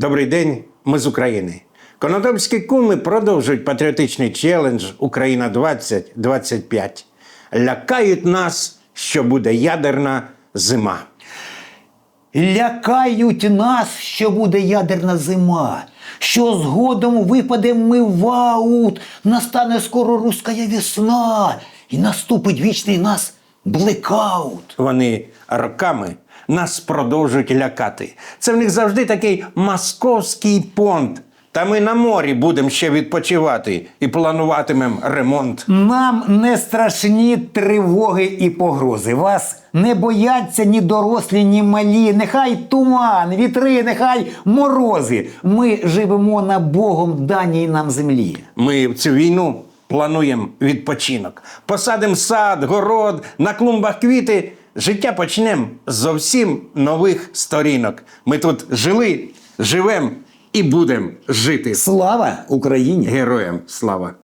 Добрий день, ми з України. Конотопські куми продовжують патріотичний челендж Україна 2025. Лякають нас, що буде ядерна зима. Лякають нас, що буде ядерна зима, що згодом випадемо ми в аут, настане скоро руська весна, і наступить вічний нас блекаут. Вони роками нас продовжують лякати. Це в них завжди такий московський понт. Та ми на морі будемо ще відпочивати і плануватимемо ремонт. Нам не страшні тривоги і погрози. Вас не бояться ні дорослі, ні малі. Нехай туман, вітри, нехай морози. Ми живемо на Богом даній нам землі. Ми в цю війну плануємо відпочинок. Посадимо сад, город, на клумбах квіти. Життя почнемо з зовсім нових сторінок. Ми тут жили, живемо і будемо жити. Слава Україні! Героям слава!